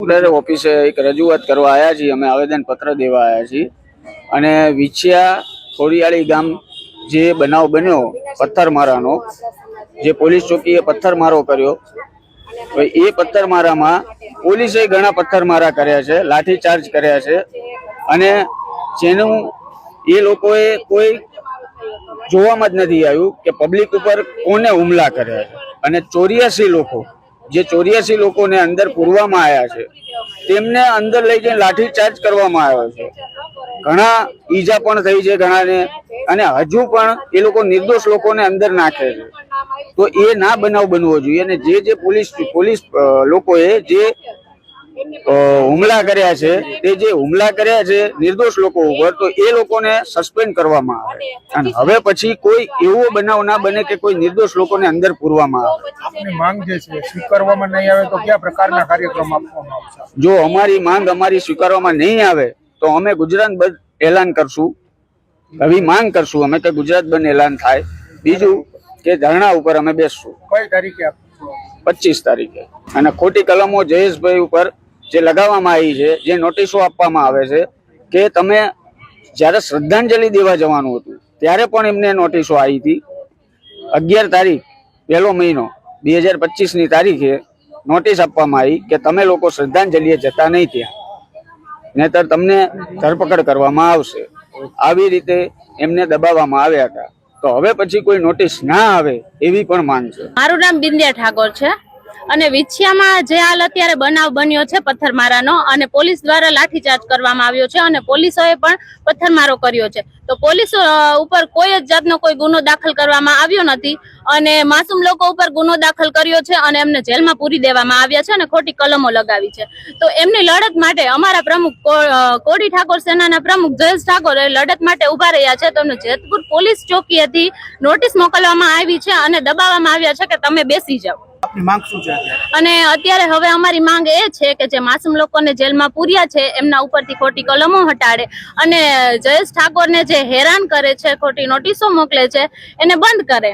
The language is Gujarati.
ઓફિસે એક રજૂઆત કરવા આવ્યા છીએ. અમે આવેદન પત્ર દેવા આવ્યા છીએ. અને વિછિયા ખોડિયાળી ગામ જે બનાવ બન્યો, પથ્થરમારાનો, જે પોલીસ ચોકીએ પથ્થરમારો કર્યો. એ પથ્થરમારામાં પોલીસે ઘણા પથ્થરમારા કર્યા છે, લાઠીચાર્જ કર્યા છે. અને જેનું એ લોકોએ કોઈ જોવામાં જ નથી આવ્યું કે પબ્લિક ઉપર કોને હુમલા કર્યા અને ચોર્યાસી લોકો જે ચોર્યાસી લોકોને અંદર પૂરવામાં આવ્યા છે, તેમને અંદર લઈ જઈને લાઠીચાર્જ કરવામાં આવ્યો છે. ઘણા ઈજા પણ થઈ છે ઘણાને, અને હજુ પણ એ લોકો નિર્દોષ લોકોને અંદર નાખે છે. તો એ ના બનાવ બનવો જોઈએ અને જે જે પોલીસ પોલીસ લોકોએ જે હુમલા કર્યા છે. તે જે હુમલા કર્યા છે નિર્દોષ લોકો ઉપર તો એ લોકોને સસ્પેન્ડ કરવામાં આવે. અને હવે પછી કોઈ એવો બનાવ ના બને કે કોઈ નિર્દોષ લોકોને અંદર પૂરવામાં આવે. આપની માંગ જે છે સ્વીકારવામાં નહીં આવે તો કયા પ્રકારના કાર્યક્રમ આપવામાં આવશે? જો અમારી માંગ અમારી સ્વીકારવામાં નહીં આવે તો અમે ગુજરાત બંધ એલાન કરશું. આવી માંગ કરશું અમે કે ગુજરાત બંધ એલાન થાય. બીજું કે ધરણા ઉપર અમે બેસશું. કઈ તારીખે પચીસ તારીખે. અને ખોટી કલમો જયેશભાઈ ઉપર જે લગાવવામાં આવી છે, જે નોટિસો આપવામાં આવે છે કે તમે જ્યારે શ્રદ્ધાંજલિ દેવા જવાનું હતું, ત્યારે પણ એમને નોટિસો આવી હતી. અગિયાર તારીખ, પહેલો મહિનો, બે હજાર પચીસની તારીખે નોટિસ આપવામાં આવી કે તમે લોકો શ્રદ્ધાંજલિએ જતા નહીં ત્યાં. નહીતર તમને ધરપકડ કરવામાં આવશે. આવી રીતે એમને દબાવવામાં આવ્યા હતા. તો હવે પછી કોઈ નોટિસ ના આવે એવી પણ માંગ છે. મારું નામ બિંદિયા ઠાકોર છે. અને વિછિયામાં જે હાલ અત્યારે બનાવ બન્યો છે પથ્થરમારાનો અને પોલીસ દ્વારા લાઠીચાર્જ કરવામાં આવ્યો છે અને પોલીસોએ પણ પથ્થરમારો કર્યો છે. તો પોલીસ ઉપર કોઈ જ જાતનો કોઈ ગુનો દાખલ કરવામાં આવ્યો નથી અને માસૂમ લોકો ઉપર ગુનો દાખલ કર્યો છે અને એમને જેલમાં પૂરી દેવામાં આવ્યા છે અને ખોટી કલમો લગાવી છે. તો એમની લડત માટે અમારા પ્રમુખ કોડી ઠાકોર સેનાના પ્રમુખ જયેશ ઠાકોર લડત માટે ઊભા રહ્યા છે. તો એમને જેતપુર પોલીસ ચોકીએથી નોટિસ મોકલવામાં આવી છે અને દબાવવામાં આવ્યા છે કે તમે બેસી જાઓ. આપની માંગ શું છે અને અત્યારે હવે અમારી માંગ એ છે કે જે માસૂમ લોકોને જેલમાં પૂર્યા છે, એમના ઉપરથી ખોટી કલમો હટાડે અને જયેશ ઠાકોરને જે હેરાન કરે છે, ખોટી નોટિસો મોકલે છે, એને બંધ કરે.